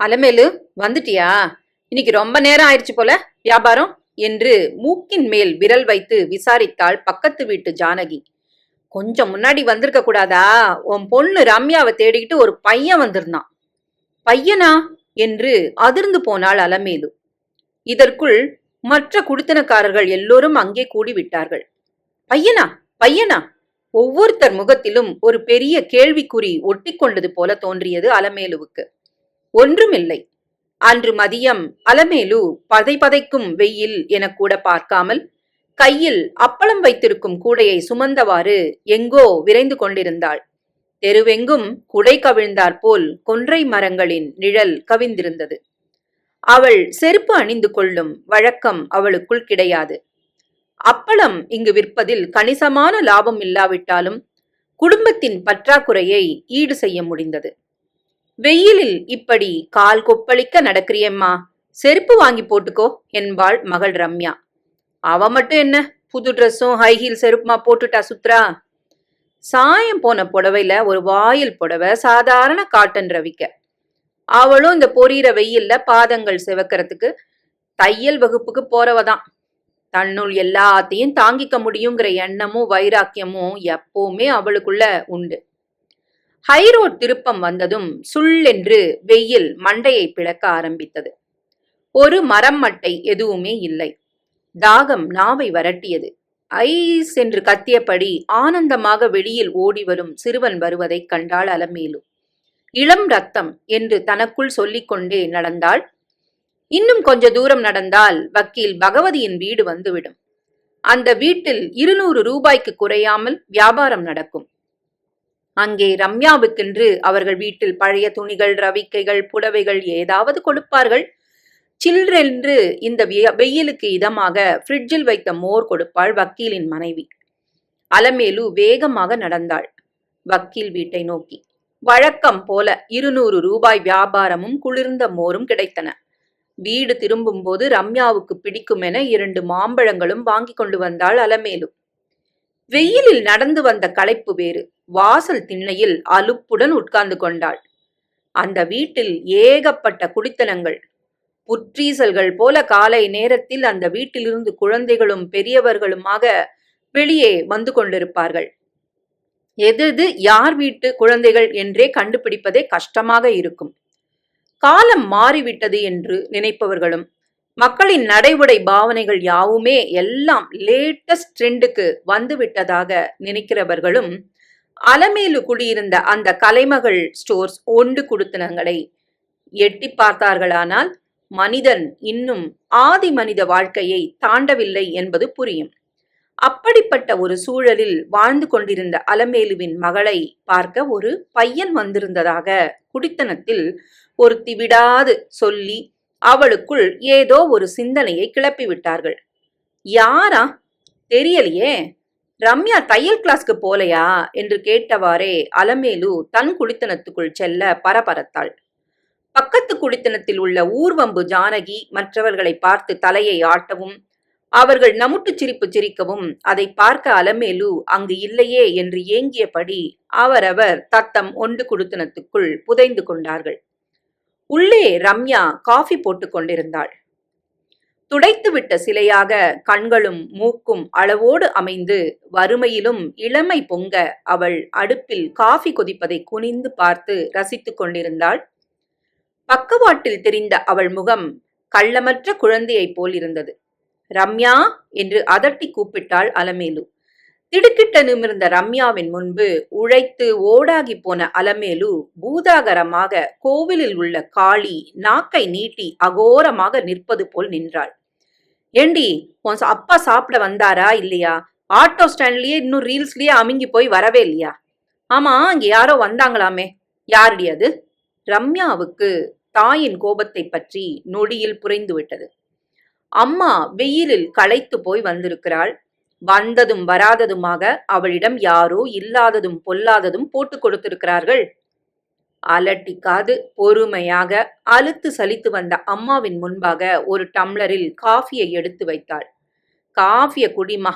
அலமேலு வந்துட்டியா? இன்னைக்கு ரொம்ப நேரம் ஆயிடுச்சு போல வியாபாரம் என்று மூக்கின் மேல் விரல் வைத்து விசாரித்தாள் பக்கத்து வீட்டு ஜானகி. கொஞ்சம் முன்னாடி வந்திருக்க கூடாதா? உன் பொண்ணு ரம்யாவை தேடிக்கிட்டு ஒரு பையன் வந்திருந்தான். பையனா? என்று அதிர்ந்து போனாள் அலமேலு. இதற்குள் மற்ற குடித்தனக்காரர்கள் எல்லோரும் அங்கே கூடிவிட்டார்கள். பையனா? பையனா? ஒவ்வொருத்தர் முகத்திலும் ஒரு பெரிய கேள்விக்குறி ஒட்டிக்கொண்டது போல தோன்றியது அலமேலுவுக்கு. ஒன்றுமில்லை. அன்று மதியம் அலமேலு பதைபதைக்கும் வெயில் என கூட பார்க்காமல் கையில் அப்பளம் வைத்திருக்கும் கூடையை சுமந்தவாறு எங்கோ விரைந்து கொண்டிருந்தாள். தெருவெங்கும் குடை கவிழ்ந்தாற் போல் கொன்றை மரங்களின் நிழல் கவிந்திருந்தது. அவள் செருப்பு அணிந்து கொள்ளும் வழக்கம் அவளுக்குள் கிடையாது. அப்பளம் இங்கு விற்பதில் கணிசமான லாபம் இல்லாவிட்டாலும் குடும்பத்தின் பற்றாக்குறையை ஈடு செய்ய முடிந்தது. வெயிலில் இப்படி கால் கொப்பளிக்க நடக்கிறியம்மா? செருப்பு வாங்கி போட்டுக்கோ என்பாள் மகள் ரம்யா. அவ மட்டும் என்ன? புது ட்ரெஸ்ஸும் ஹை ஹீல் செருப்புமா போட்டுட்டா சுத்ரா? சாயம் போன புடவையில ஒரு வாயில் புடவை சாதாரண காட்டன் ரவிக்க. அவளும் இந்த பொரியிற வெயில்ல பாதங்கள் செவக்கிறதுக்கு தையல் வகுப்புக்கு போறவதான் தன்னுள் எல்லாத்தையும் தாங்கிக்க முடியுங்கிற எண்ணமும் வைராக்கியமும் எப்பவுமே அவளுக்குள்ள உண்டு. ஹைரோட் திருப்பம் வந்ததும் சுள்ளென்று வெயில் மண்டையை பிளக்க ஆரம்பித்தது. ஒரு மரம் மட்டை எதுவுமே இல்லை. தாகம் நாவை வரட்டியது. ஐஸ் என்று கத்தியபடி ஆனந்தமாக வெளியில் ஓடி வரும் சிறுவன் வருவதைக் கண்டாள் அலமேலு. இளம் ரத்தம் என்று தனக்குள் சொல்லிக்கொண்டே நடந்தாள். இன்னும் கொஞ்ச தூரம் நடந்தால் வக்கீல் பகவதியின் வீடு வந்துவிடும். அந்த வீட்டில் இருநூறு ரூபாய்க்கு குறையாமல் வியாபாரம் நடக்கும். அங்கே ரம்யாவுக்கென்று அவர்கள் வீட்டில் பழைய துணிகள் ரவிக்கைகள் புடவைகள் ஏதாவது கொடுப்பார்கள். சில்லென்று இந்த வெயிலுக்கு இதமாக ஃப்ரிட்ஜில் வைத்த மோர் கொடுப்பாள் வக்கீலின் மனைவி. அலமேலு வேகமாக நடந்தாள். வக்கீல் வீட்டை நோக்கி வழக்கம் போல இருநூறு ரூபாய் வியாபாரமும் குளிர்ந்த மோரும் கிடைத்தன. வீடு திரும்பும்போது ரம்யாவுக்கு பிடிக்குமென இரண்டு மாம்பழங்களும் வாங்கி கொண்டு வந்தாள் அலமேலு. வெயிலில் நடந்து வந்த களைப்பு வேறு. வாசல் திண்ணையில் அலுப்புடன் உட்கார்ந்து கொண்டாள். அந்த வீட்டில் ஏகப்பட்ட குடித்தனங்கள். புற்றீசல்கள் போல காலை நேரத்தில் அந்த வீட்டிலிருந்து குழந்தைகளும் பெரியவர்களுமாக வெளியே வந்து கொண்டிருப்பார்கள். எது எது யார் வீட்டு குழந்தைகள் என்றே கண்டுபிடிப்பதே கஷ்டமாக இருக்கும். காலம் மாறிவிட்டது என்று நினைப்பவர்களும் மக்களின் நடைமுறை பாவனைகள் யாவுமே எல்லாம் லேட்டஸ்ட் ட்ரெண்டுக்கு வந்துவிட்டதாக நினைக்கிறவர்களும் அலமேலு குடியிருந்த அந்த கலைமகள் ஸ்டோர்ஸ் ஒன்று குடுத்தனங்களை எட்டி பார்த்தார்களானால் மனிதன் இன்னும் ஆதி மனித வாழ்க்கையை தாண்டவில்லை என்பது புரியும். அப்படிப்பட்ட ஒரு சூழலில் வாழ்ந்து கொண்டிருந்த அலமேலுவின் மகளை பார்க்க ஒரு பையன் வந்திருந்ததாக குடித்தனத்தில் ஒருத்தி விடாது சொல்லி அவளுக்குள் ஏதோ ஒரு சிந்தனையை கிளப்பி விட்டார்கள் யாரா? தெரியலையே. ரம்யா தையல் கிளாஸ்க்கு போலையா? என்று கேட்டவாறே அலமேலு தன் குடித்தனத்துக்குள் செல்ல பரபரத்தாள். பக்கத்து குடித்தனத்தில் உள்ள ஊர்வம்பு ஜானகி மற்றவர்களை பார்த்து தலையை ஆட்டவும் அவர்கள் நமுட்டு சிரிப்பு சிரிக்கவும் அதை பார்க்க அலமேலு அங்கு இல்லையே என்று ஏங்கியபடி அவரவர் தத்தம் ஒன்று குடுத்தனத்துக்குள் புதைந்து கொண்டார்கள். உள்ளே ரம்யா காஃபி போட்டுக் கொண்டிருந்தாள். துடைத்துவிட்ட சிலையாக கண்களும் மூக்கும் அளவோடு அமைந்து வறுமையிலும் இளமை பொங்க அவள் அடுப்பில் காஃபி கொதிப்பதை குனிந்து பார்த்து ரசித்துக் கொண்டிருந்தாள். பக்கவாட்டில் தெரிந்த அவள் முகம் கள்ளமற்ற குழந்தையைப் போல் இருந்தது. ரம்யா என்று அதட்டி கூப்பிட்டாள் அலமேலு. திடுக்கிட்ட நிமிர்ந்த ரம்யாவின் முன்பு உழைத்து ஓடாகி போன அலமேலு பூதாகரமாக கோவிலில் உள்ள காளி நாக்கை நீட்டி அகோரமாக நிற்பது போல் நின்றாள். ஏண்டி உன் அப்பா சாப்பிட வந்தாரா இல்லையா? ஆட்டோ ஸ்டாண்ட்லயே இன்னும் ரீல்ஸ்லயே அமுங்கி போய் வரவே இல்லையா? ஆமா அங்க யாரோ வந்தாங்களாமே. யாருடி அது? ரம்யாவுக்கு தாயின் கோபத்தை பற்றி நொடியில் புரிந்து விட்டது அம்மா வெயிலில் களைத்து போய் வந்திருக்கிறாள். வந்ததும் வராததுமாக அவளிடம் யாரோ இல்லாததும் பொல்லாததும் போட்டு கொடுத்திருக்கிறார்கள். அலட்டிக்காது பொறுமையாக அழுத்து சலித்து வந்த அம்மாவின் முன்பாக ஒரு டம்ளரில் காஃபியை எடுத்து வைத்தாள். காஃபிய குடிமா?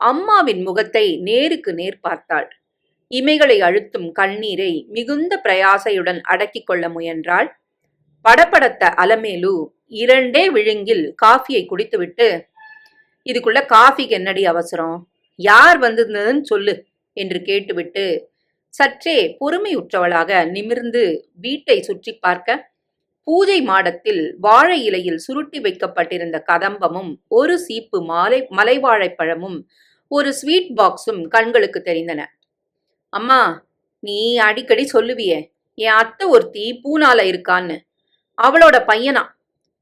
அம்மாவின் முகத்தை நேருக்கு நேர் பார்த்தாள். இமைகளை அழுத்தும் கண்ணீரை மிகுந்த பிரயாசையுடன் அடக்கிக் கொள்ள முயன்றாள். படப்படத்த அலமேலு இரண்டே விழுங்கில் காஃபியை குடித்துவிட்டு இதுக்குள்ள காஃபிக்கு என்னடி அவசரம்? யார் வந்திருந்ததுன்னு சொல்லு என்று கேட்டுவிட்டு சற்றே பொறுமையுற்றவளாக நிமிர்ந்து வீட்டை சுற்றி பார்க்க பூஜை மாடத்தில் வாழை இலையில் சுருட்டி வைக்கப்பட்டிருந்த கதம்பமும் ஒரு சீப்பு மாலை மலைவாழைப்பழமும் ஒரு ஸ்வீட் பாக்ஸும் கண்களுக்கு தெரிந்தன. அம்மா நீ அடிக்கடி சொல்லுவியே என் அத்தை ஒருத்தி பூனால இருக்கான்னு. அவளோட பையனா?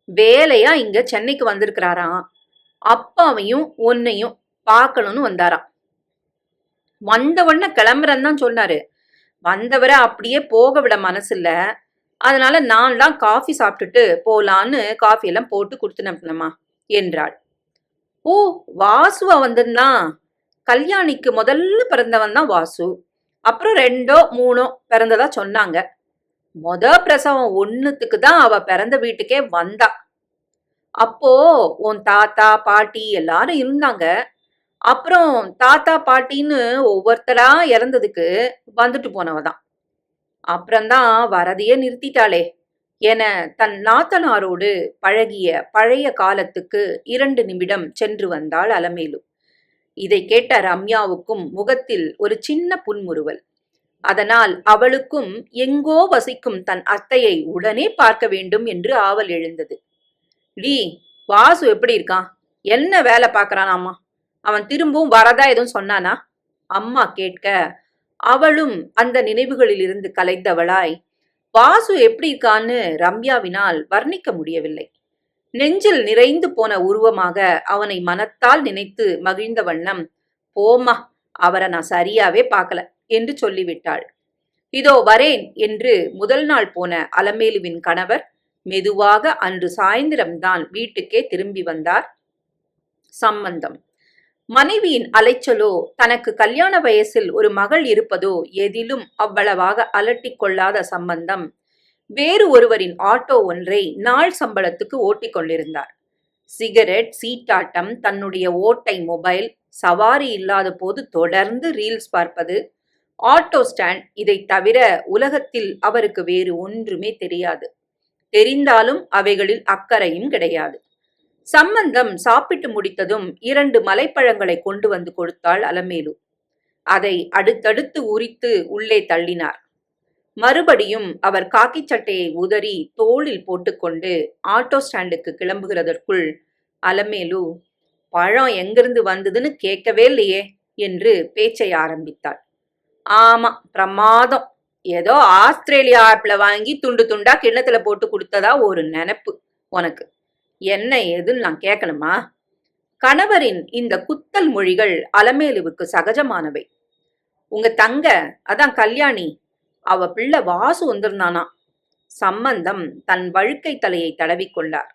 வேலையா இங்க சென்னைக்கு வந்திருக்கிறாராம். அப்பாவையும் உன்னையும் பார்க்கணும்னு வந்தாராம். வந்தவண்ண கிளம்புறேன்னு தான் சொன்னாரு. வந்தவரை அப்படியே போக விட மனசு அதனால நான் தான் காஃபி சாப்பிட்டுட்டு போலான்னு காஃபி எல்லாம் போட்டு கொடுத்துனம்மா என்றாள். ஓ வாசுவா வந்திருந்தா? கல்யாணிக்கு முதல்ல பிறந்தவன் தான் வாசு. அப்புறம் ரெண்டோ மூணோ பிறந்ததா சொன்னாங்க. மொத பிரசவம் ஒன்றுத்துக்கு தான் அவ பிறந்த வீட்டுக்கே வந்தா. அப்போ உன் தாத்தா பாட்டி எல்லாரும் இருந்தாங்க. அப்புறம் தாத்தா பாட்டின்னு ஒவ்வொருத்தரா இறந்ததுக்கு வந்துட்டு போனவ தான் அப்புறம்தான் வரதையே நிறுத்திட்டாளே. என தன் நாத்தனாரோடு பழகிய பழைய காலத்துக்கு இரண்டு நிமிடம் சென்று வந்தாள் அலமேலு. இதை கேட்ட ரம்யாவுக்கும் முகத்தில் ஒரு சின்ன புன்முறுவல். அதனால் அவளுக்கும் எங்கோ வசிக்கும் தன் அத்தையை உடனே பார்க்க வேண்டும் என்று ஆவல் எழுந்தது. டி வாசு எப்படி இருக்கான்? என்ன வேலை பார்க்கறானாமா அவன் திரும்பவும் வரதா எதுவும் சொன்னானா? அம்மா கேட்க அவளும் அந்த நினைவுகளில் இருந்து கலைந்தவளாய் வாசு எப்படி இருக்கான்னு ரம்யாவினால் வர்ணிக்க முடியவில்லை. நெஞ்சில் நிறைந்து போன உருவமாக அவனை மனத்தால் நினைத்து மகிழ்ந்த வண்ணம் போம்மா அவரை நான் சரியாவே பார்க்கல என்று சொல்லிவிட்டாள். இதோ வரேன் என்று முதல் நாள் போன அலமேலுவின் கணவர் மெதுவாக அன்று சாயந்திரம்தான் வீட்டுக்கே திரும்பி வந்தார் சம்பந்தம். மனைவியின் அலைச்சலோ தனக்கு கல்யாண வயசில் ஒரு மகள் இருப்பதோ எதிலும் அவ்வளவாக அலட்டிக் கொள்ளாத சம்பந்தம். வேறு ஒருவரின் ஆட்டோ ஒன்றை நாள் சம்பளத்துக்கு ஓட்டிக் கொண்டிருந்தார். சிகரெட் சீட்டாட்டம் தன்னுடைய ஓட்டை மொபைல் சவாரி இல்லாத போது தொடர்ந்து ரீல்ஸ் பார்ப்பது ஆட்டோ ஸ்டாண்ட் இதை தவிர உலகத்தில் அவருக்கு வேறு ஒன்றுமே தெரியாது. தெரிந்தாலும் அவைகளில் அக்கறையும் கிடையாது. சம்பந்தம் சாப்பிட்டு முடித்ததும் இரண்டு மலைப்பழங்களை கொண்டு வந்து கொடுத்தாள் அலமேலு. அதை அடுத்தடுத்து உரித்து உள்ளே தள்ளினார். மறுபடியும் அவர் காக்கி சட்டையை உதறி தோளில் போட்டுக்கொண்டு ஆட்டோ ஸ்டாண்டுக்கு கிளம்புகிறதற்குள் அலமேலு பழம் எங்கிருந்து வந்ததுன்னு கேட்கவே இல்லையே என்று பேச்சை ஆரம்பித்தாள். ஆமா பிரமாதம். ஏதோ ஆஸ்திரேலியா ஆப்ல வாங்கி துண்டு துண்டா கிண்ணத்துல போட்டு கொடுத்ததா ஒரு நினைப்பு உனக்கு. என்ன ஏதுன்னு நான் கேட்கணுமா கணவரின் இந்த குத்தல் மொழிகள் அலமேலுவுக்கு சகஜமானவை. உங்க தங்க அதான் கல்யாணி அவ பிள்ளை வாசு வந்திருந்தானா? சம்பந்தம் தன் வழுக்கை தலையை தடவிக்கொண்டார்.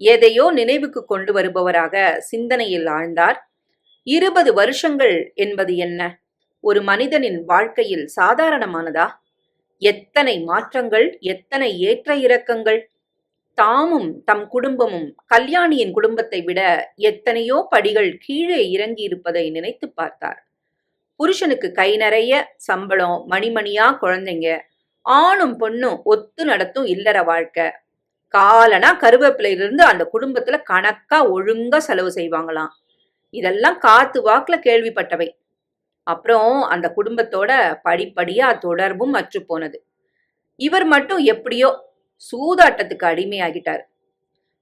எதையோ நினைவுக்கு கொண்டு வருபவராக சிந்தனையில் ஆழ்ந்தார். இருபது வருஷங்கள் என்பது என்ன? ஒரு மனிதனின் வாழ்க்கையில் சாதாரணமானதா? எத்தனை மாற்றங்கள் எத்தனை ஏற்ற இறக்கங்கள்? தாமும் தம் குடும்பமும் கல்யாணியின் குடும்பத்தை விட எத்தனையோ படிகள் கீழே இறங்கி இருப்பதை நினைத்து பார்த்தார். புருஷனுக்கு கை நிறைய சம்பளம் மணிமணியா குழந்தைங்க. ஆணும் பொண்ணும் ஒத்து நடத்தும் இல்லற வாழ்க்கை. காலனா கருவேப்பிலையிலிருந்து அந்த குடும்பத்துல கணக்கா ஒழுங்கா செலவு செய்வாங்களாம். இதெல்லாம் காத்து வாக்குல கேள்விப்பட்டவை. அப்புறம் அந்த குடும்பத்தோட படிப்படியா தொடர்பும் அற்று போனது. இவர் மட்டும் எப்படியோ சூதாட்டத்துக்கு அடிமையாகிட்டார்.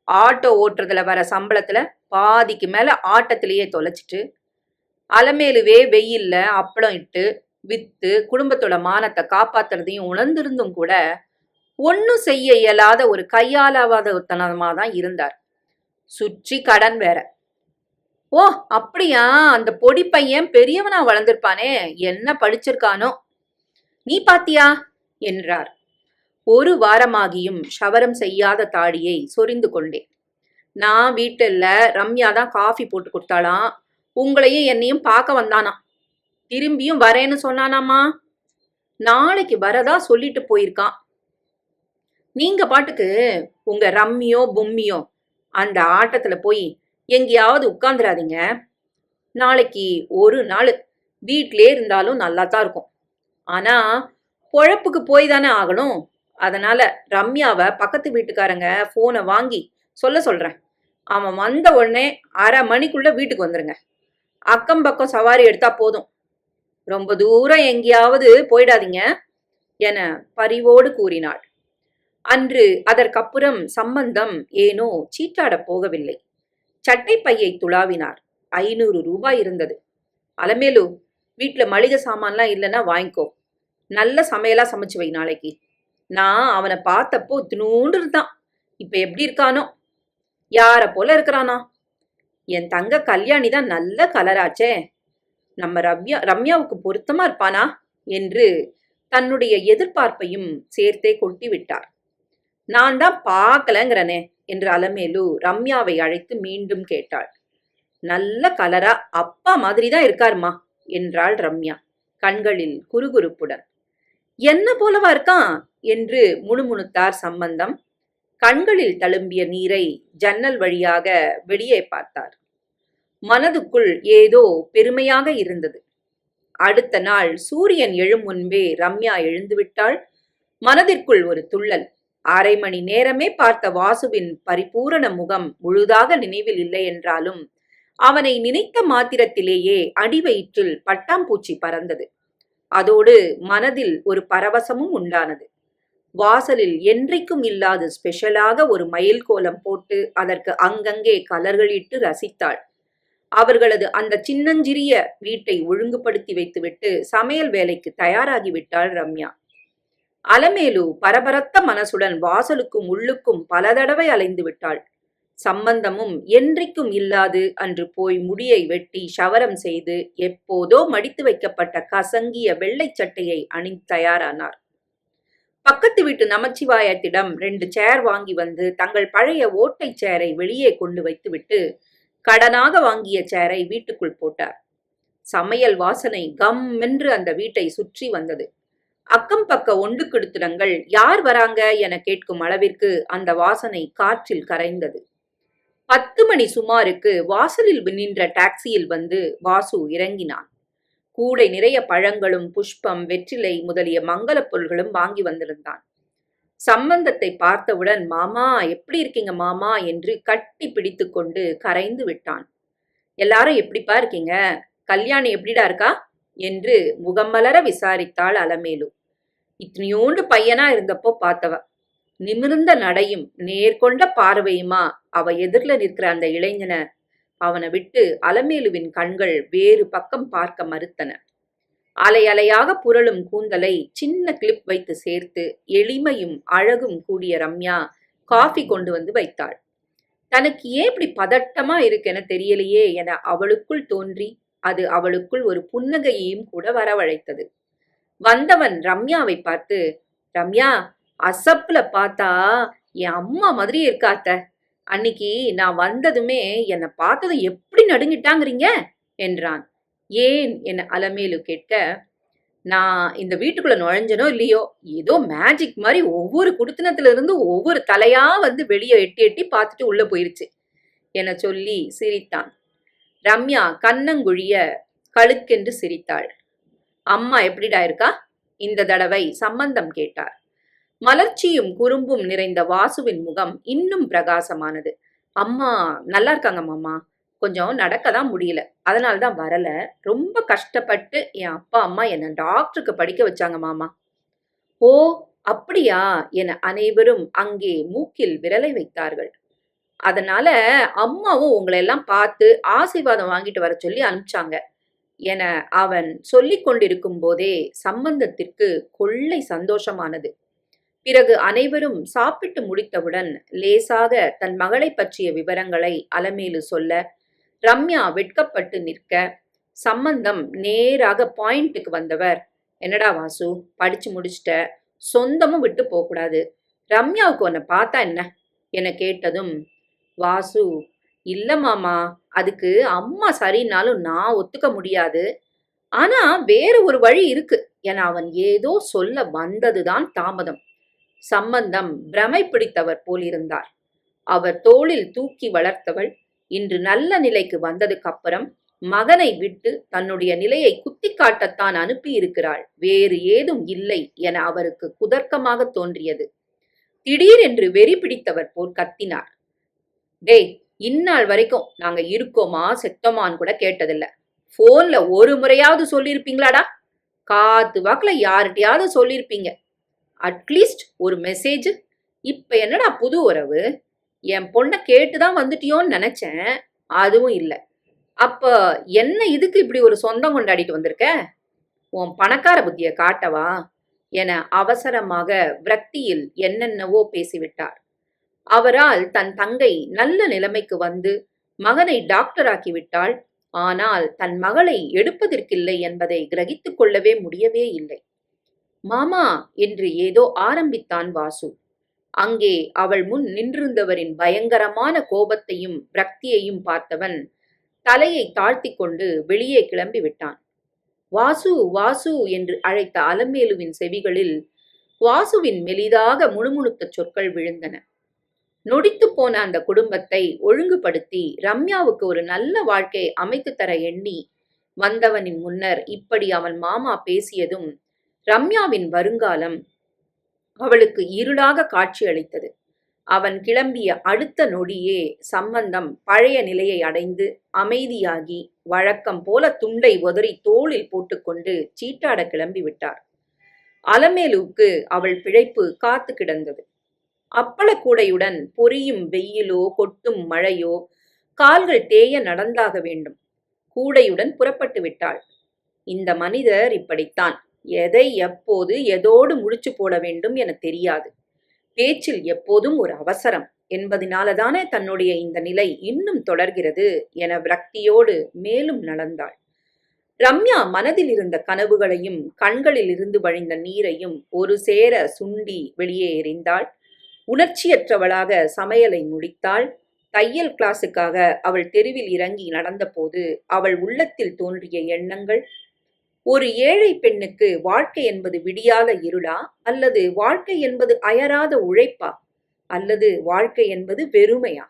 ஆட்டோ ஓட்டுறதுல வர சம்பளத்துல பாதிக்கு மேல ஆட்டத்திலேயே தொலைச்சிட்டு அலமேலுவே வெயில்ல அப்பளம் இட்டு வித்து குடும்பத்தோட மானத்தை காப்பாத்துறதையும் உணர்ந்திருந்தும் கூட ஒன்னும் செய்ய இயலாத ஒரு கையாலாவாதத்தனமா தான் இருந்தார். சுற்றி கடன் வேற. ஓ அப்படியா? அந்த பொடி பையன் பெரியவனா வளர்ந்திருப்பானே. என்ன படிச்சிருக்கானோ. நீ பாத்தியா? என்றார். ஒரு வாரமாகியும் ஷவரம் செய்யாத தாடியை சொரிந்து கொண்டேன். நான் வீட்டில் ரம்யா தான் காஃபி போட்டு கொடுத்தாளாம் உங்களையும் என்னையும் பார்க்க வந்தானா? திரும்பியும் வரேன்னு சொன்னானாமா? நாளைக்கு வரதா சொல்லிட்டு போயிருக்கான். நீங்க பாட்டுக்கு உங்க ரம்மியோ பொம்மியோ அந்த ஆட்டத்துல போய் எங்கேயாவது உட்காந்துடாதீங்க நாளைக்கு ஒரு நாள் வீட்டிலே இருந்தாலும் நல்லா தான் இருக்கும். ஆனா பொழப்புக்கு போய் தானே ஆகணும். அதனால ரம்யாவை பக்கத்து வீட்டுக்காரங்க ஃபோனை வாங்கி சொல்ல சொல்றேன். அவன் வந்த உடனே அரை மணிக்குள்ள வீட்டுக்கு வந்துருங்க. அக்கம் பக்கம் சவாரி எடுத்தா போதும். ரொம்ப தூரம் எங்கேயாவது போயிடாதீங்க என பரிவோடு கூறினாள். அன்று அதற்கப்புறம் சம்பந்தம் ஏனோ சீட்டாடப் போகவில்லை. சட்டை பையை துளாவினார். ஐநூறு ரூபாய் இருந்தது. அலமேலு வீட்டில் மளிகை சாமான்லாம் இல்லைன்னா வாங்கிக்கோ. நல்ல சமையலாக சமைச்சு வை நாளைக்கு. நான் அவனை பார்த்தப்போ தினூண்டு இருந்தான். இப்போ எப்படி இருக்கானோ? யாரை போல இருக்கிறானா? என் தங்க கல்யாணி தான் நல்ல கலராச்சே. நம்ம ரம்யா ரம்யாவுக்கு பொருத்தமா இருப்பானா? என்று தன்னுடைய எதிர்பார்ப்பையும் சேர்த்தே கொட்டி விட்டார் நான் தான் பார்க்கலங்கிறனே. என்று அலமேலு ரம்யாவை அழைத்து மீண்டும் கேட்டாள். நல்ல கலரா அப்பா மாதிரி தான் இருக்காருமா என்றாள் ரம்யா கண்களில் குறுகுறுப்புடன். என்ன போலவா இருக்கான் என்று முணுமுணுத்தார் சம்பந்தம். கண்களில் தழும்பிய நீரை ஜன்னல் வழியாக வெளியே பார்த்தார். மனதுக்குள் ஏதோ பெருமையாக இருந்தது. அடுத்த நாள் சூரியன் எழும் முன்பே ரம்யா எழுந்துவிட்டாள். மனதிற்குள் ஒரு துள்ளல். அரை மணி நேரமே பார்த்த வாசுவின் பரிபூரண முகம் முழுதாக நினைவில் இல்லை என்றாலும் அவனை நினைத்த மாத்திரத்திலேயே அடிவயிற்றில் பட்டாம்பூச்சி பறந்தது. அதோடு மனதில் ஒரு பரவசமும் உண்டானது. வாசலில் என்றைக்கும் இல்லாத ஸ்பெஷலாக ஒரு மயில் கோலம் போட்டு அதற்கு அங்கங்கே கலர்களிட்டு ரசித்தாள். அவர்களது அந்த சின்னஞ்சிறிய வீட்டை ஒழுங்குபடுத்தி வைத்துவிட்டு சமையல் வேலைக்கு தயாராகிவிட்டாள் ரம்யா. அலமேலு பரபரத்த மனசுடன் வாசலுக்கும் உள்ளுக்கும் பல தடவை அலைந்து விட்டாள். சம்பந்தமும் என்றைக்கும் இல்லாது அன்று போய் முடியை வெட்டி ஷவரம் செய்து எப்போதோ மடித்து வைக்கப்பட்ட கசங்கிய வெள்ளைச் சட்டையை அணி தயாரானார். பக்கத்து வீட்டு நமச்சிவாயத்திடம் ரெண்டு சேர் வாங்கி வந்து தங்கள் பழைய ஓட்டை சேரை வெளியே கொண்டு வைத்துவிட்டு கடனாக வாங்கிய சேரை வீட்டுக்குள் போட்டார். சமையல் வாசனை கம் என்று அந்த வீட்டை சுற்றி வந்தது. அக்கம் பக்க ஒண்டு கிடுத்துடங்கள். யார் வராங்க என கேட்கும் அளவிற்கு அந்த வாசனை காற்றில் கரைந்தது. பத்து மணி சுமாருக்கு வாசலில் நின்ற டாக்ஸியில் வந்து வாசு இறங்கினான். கூடை நிறைய பழங்களும் புஷ்பம் வெற்றிலை முதலிய மங்களப் பொருள்களும் வாங்கி வந்திருந்தான். சம்பந்தத்தை பார்த்தவுடன் மாமா எப்படி இருக்கீங்க மாமா? என்று கட்டி பிடித்து கொண்டு கரைந்து விட்டான். எல்லாரும் எப்படிப்பா இருக்கீங்க? கல்யாணி எப்படிடா இருக்கா? என்று முகமலர விசாரித்தாள் அலமேலு. இத்தனையோண்டு பையனா இருந்தப்போ பார்த்தவ நிமிர்ந்த நடையும் நேர்கொண்ட பார்வையுமா? அவ எதிர்ல நிற்கிற அந்த இளைஞன அவனை விட்டு அலமேலுவின் கண்கள் வேறு பக்கம் பார்க்க மறுத்தன. அலை அலையாக புரளும் கூந்தலை சின்ன கிளிப் வைத்து சேர்த்து எளிமையும் அழகும் கூடிய ரம்யா காஃபி கொண்டு வந்து வைத்தாள். தனக்கு ஏன் இப்படி பதட்டமா இருக்கென தெரியலையே என அவளுக்குள் தோன்றி அது அவளுக்குள் ஒரு புன்னகையையும் கூட வரவழைத்தது. வந்தவன் ரம்யாவை பார்த்து ரம்யா அசப்புல பார்த்தா என் அம்மா மாதிரி இருக்காத்த அன்னைக்கு நான் வந்ததுமே என்னை பார்த்ததும் எப்படி நடுங்கிட்டாங்கிறீங்க? என்றான். ஏன்? என அலமேலு கேட்க நான் இந்த வீட்டுக்குள்ள நுழைஞ்சனோ இல்லையோ ஏதோ மேஜிக் மாதிரி ஒவ்வொரு குடுத்தனத்துல இருந்து ஒவ்வொரு தலையா வந்து வெளியே எட்டி எட்டி பார்த்துட்டு உள்ள போயிருச்சு என சொல்லி சிரித்தான். ரம்யா கண்ணங்குழிய கழுக்கென்று சிரித்தாள். அம்மா எப்படிடா இருக்கா? இந்த தடவை சம்பந்தம் கேட்டார். மலர்ச்சியும் குறும்பும் நிறைந்த வாசுவின் முகம் இன்னும் பிரகாசமானது. அம்மா நல்லா இருக்காங்க மாமா. கொஞ்சம் நடக்க தான் முடியல. அதனால தான் வரல. ரொம்ப கஷ்டப்பட்டு என் அப்பா அம்மா என்னை டாக்டருக்கு படிக்க வச்சாங்க மாமா. ஓ அப்படியா? என அனைவரும் அங்கே மூக்கில் விரலை வைத்தார்கள். அதனால அம்மாவும் உங்களை எல்லாம் பார்த்து ஆசீர்வாதம் வாங்கிட்டு வர சொல்லி அனுப்பிச்சாங்க. என அவன் சொல்லிக் கொண்டிருக்கும் போதே சம்பந்தத்திற்கு கொள்ளை சந்தோஷமானது. பிறகு அனைவரும் சாப்பிட்டு முடித்தவுடன் லேசாக தன் மகளை பற்றிய விவரங்களை அலமேலு சொல்ல ரம்யா வெட்கப்பட்டு நிற்க சம்பந்தம் நேராக பாயிண்ட்டுக்கு வந்தவர். என்னடா வாசு படிச்சு முடிச்சிட்ட சொந்தமும் விட்டு போகக்கூடாது. ரம்யாவுக்கு உன்னை பார்த்தா என்ன? என கேட்டதும் வாசு இல்ல மாமா அதுக்கு அம்மா சரின்னாலும் நான் ஒத்துக்க முடியாது. ஆனா வேற ஒரு வழி இருக்கு என அவன் ஏதோ சொல்ல வந்ததுதான் தாமதம். சம்பந்தம் பிரமை பிடித்தவர் போலிருந்தார் அவர் தோளில் தூக்கி வளர்த்தவள் இன்று நல்ல நிலைக்கு வந்ததுக்கு அப்புறம் மகனை விட்டு தன்னுடைய நிலையை குத்தி காட்டத்தான் அனுப்பியிருக்கிறாள். வேறு ஏதும் இல்லை என அவருக்கு குதர்க்கமாக தோன்றியது. திடீரென்று வெறி பிடித்தவர் போல் கத்தினார். டேய் இந்நாள் வரைக்கும் நாங்க இருக்கோமா செத்தோமான்னு கூட கேட்டதில்ல. போன்ல ஒரு முறையாவது சொல்லியிருப்பீங்களாடா? காத்து வாக்குல யார்கிட்டயாவது சொல்லியிருப்பீங்க. அட்லீஸ்ட் ஒரு மெசேஜ் இப்ப என்னடா புது உறவு? என் பொண்ணை கேட்டுதான் வந்துட்டியோன்னு நினைச்சேன். அதுவும் இல்லை. அப்ப என்ன இதுக்கு இப்படி ஒரு சொந்தம் கொண்டாடிட்டு வந்திருக்க? உன் பணக்கார புத்திய காட்டவா? என அவசரமாக விரக்தியில் என்னென்னவோ பேசிவிட்டார். அவரால் தன் தங்கை நல்ல நிலைமைக்கு வந்து மகனை டாக்டராக்கி விட்டாள். ஆனால் தன் மகளை எடுப்பதற்கில்லை என்பதை கிரகித்துக் கொள்ளவே முடியவே இல்லை. மாமா என்று ஏதோ ஆரம்பித்தான் வாசு. அங்கே அவள் முன் நின்றிருந்தவரின் பயங்கரமான கோபத்தையும் பிரக்தியையும் பார்த்தவன் தலையை தாழ்த்தி கொண்டு வெளியே கிளம்பி விட்டான். வாசு வாசு என்று அழைத்த அலமேலுவின் செவிகளில் வாசுவின் மெலிதாக முணுமுணுத்த சொற்கள் விழுந்தன. நொடித்து போன அந்த குடும்பத்தை ஒழுங்குபடுத்தி ரம்யாவுக்கு ஒரு நல்ல வாழ்க்கை அமைத்து தர எண்ணி வந்தவனின் முன்னர் இப்படி அவன் மாமா பேசியதும் ரம்யாவின் வருங்காலம் அவளுக்கு இருளாக காட்சியளித்தது அவன் கிளம்பிய அடுத்த நொடியே சம்பந்தம் பழைய நிலையை அடைந்து அமைதியாகி வழக்கம் போல துண்டை உதறி தோளில் போட்டுக்கொண்டு சீட்டாட கிளம்பி விட்டார் அலமேலுவுக்கு அவள் பிழைப்பு காத்து கிடந்தது. அப்பளக்கூடையுடன் பொரியும் வெயிலோ கொட்டும் மழையோ கால்கள் தேய நடந்தாக வேண்டும். கூடையுடன் புறப்பட்டு விட்டாள். இந்த மனிதர் இப்படித்தான். எதை எப்போது எதோடு முடிச்சு போட வேண்டும் என தெரியாது. பேச்சில் எப்போதும் ஒரு அவசரம். என்பதினாலதானே தன்னுடைய இந்த நிலை இன்னும் தொடர்கிறது என விரக்தியோடு மேலும் நடந்தாள் ரம்யா மனதில் இருந்த கனவுகளையும் கண்களில் இருந்து வழிந்த நீரையும் ஒரு சேர சுண்டி வெளியே எறிந்தாள். உணர்ச்சியற்றவளாக சமையலை முடித்தாள். தையல் கிளாஸுக்காக அவள் தெருவில் இறங்கி நடந்தபோது அவள் உள்ளத்தில் தோன்றிய எண்ணங்கள். ஒரு ஏழை பெண்ணுக்கு வாழ்க்கை என்பது விடியாத இருளா? அல்லது வாழ்க்கை என்பது அயராத உழைப்பா? அல்லது வாழ்க்கை என்பது வெறுமையா?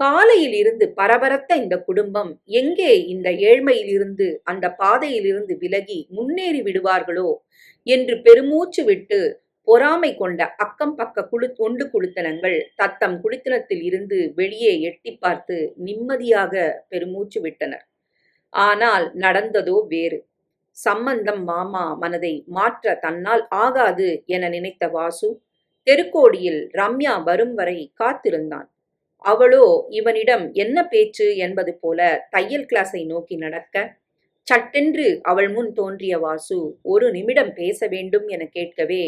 காலையில் இருந்து பரபரத்த இந்த குடும்பம். எங்கே இந்த ஏழ்மையிலிருந்து அந்த பாதையில் இருந்து விலகி முன்னேறி விடுவார்களோ? என்று பெருமூச்சு விட்டு பொறாமை கொண்ட அக்கம் பக்க குழு ஒண்டு குழுத்தனங்கள் தத்தம் குளித்தனத்தில் இருந்து வெளியே எட்டி பார்த்து நிம்மதியாக பெருமூச்சு விட்டனர். ஆனால் நடந்ததோ வேறு. சம்பந்தம் மாமா மனதை மாற்ற தன்னால் ஆகாது என நினைத்த வாசு தெருக்கோடியில் ரம்யா வரும் வரை காத்திருந்தான். அவளோ இவனிடம் என்ன பேச்சு? என்பது போல தையல் கிளாஸை நோக்கி நடக்க சட்டென்று அவள் முன் தோன்றிய வாசு ஒரு நிமிடம் பேச வேண்டும் என கேட்கவே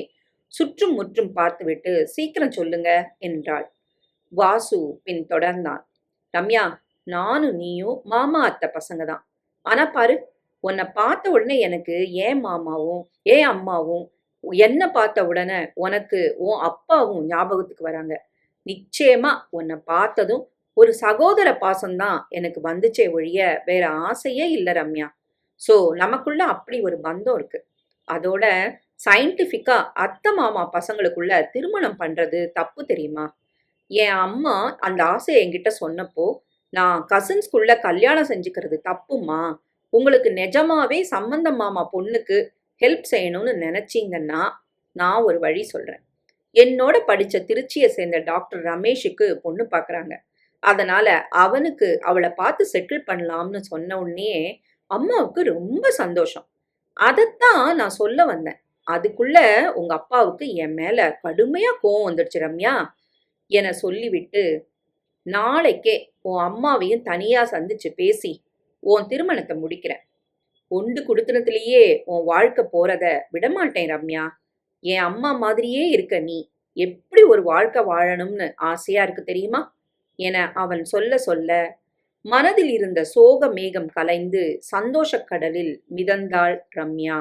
சுற்றும் முற்றும் பார்த்துவிட்டு சீக்கிரம் சொல்லுங்க என்றாள். வாசு பின் தொடர்ந்தான். ரம்யா நானும் நீயும் மாமா அத்தை பசங்க தான் ஆனா பாரு உன்னை பார்த்த உடனே எனக்கு ஏன் மாமாவும் ஏன் அம்மாவும் என்ன பார்த்த உடனே உனக்கு உன் அப்பாவும் ஞாபகத்துக்கு வராங்க. நிச்சயமா உன்னை பார்த்ததும் ஒரு சகோதர பாசம்தான் எனக்கு வந்துச்சே ஒழிய வேற ஆசையே இல்லை ரம்யா. ஸோ நமக்குள்ள அப்படி ஒரு பந்தம் இருக்கு. அதோட சயின்டிஃபிக்கா அத்தை மாமா பசங்களுக்குள்ள திருமணம் பண்றது தப்பு தெரியுமா? என் அம்மா அந்த ஆசையை என்கிட்ட சொன்னப்போ நான் கசின்ஸ்குள்ள கல்யாணம் செஞ்சுக்கிறது தப்புமா? உங்களுக்கு நிஜமாவே சம்பந்தம் மாமா பொண்ணுக்கு ஹெல்ப் செய்யணும்னு நினைச்சிங்கன்னா நான் ஒரு வழி சொல்றேன். என்னோட படிச்ச திருச்சியை சேர்ந்த டாக்டர் ரமேஷுக்கு பொண்ணு பார்க்குறாங்க அதனால அவனுக்கு அவளை பார்த்து செட்டில் பண்ணலாம்னு சொன்ன உடனே அம்மாவுக்கு ரொம்ப சந்தோஷம். அதைத்தான் நான் சொல்ல வந்தேன். அதுக்குள்ள உங்க அப்பாவுக்கு என் மேல கடுமையா கோவம் வந்துடுச்சு ரம்யா. என சொல்லிவிட்டு நாளைக்கே உன் அம்மாவையும் தனியா சந்திச்சு பேசி உன் திருமணத்தை முடிக்கிறேன். ஒண்டு குடுத்தனத்திலேயே உன் வாழ்க்கை போறத விடமாட்டேன் ரம்யா. என் அம்மா மாதிரியே இருக்க நீ. எப்படி ஒரு வாழ்க்கை வாழணும்னு ஆசையா இருக்கு தெரியுமா? என அவன் சொல்ல சொல்ல மனதில் இருந்த சோக மேகம் கலைந்து சந்தோஷக் கடலில் மிதந்தாள் ரம்யா.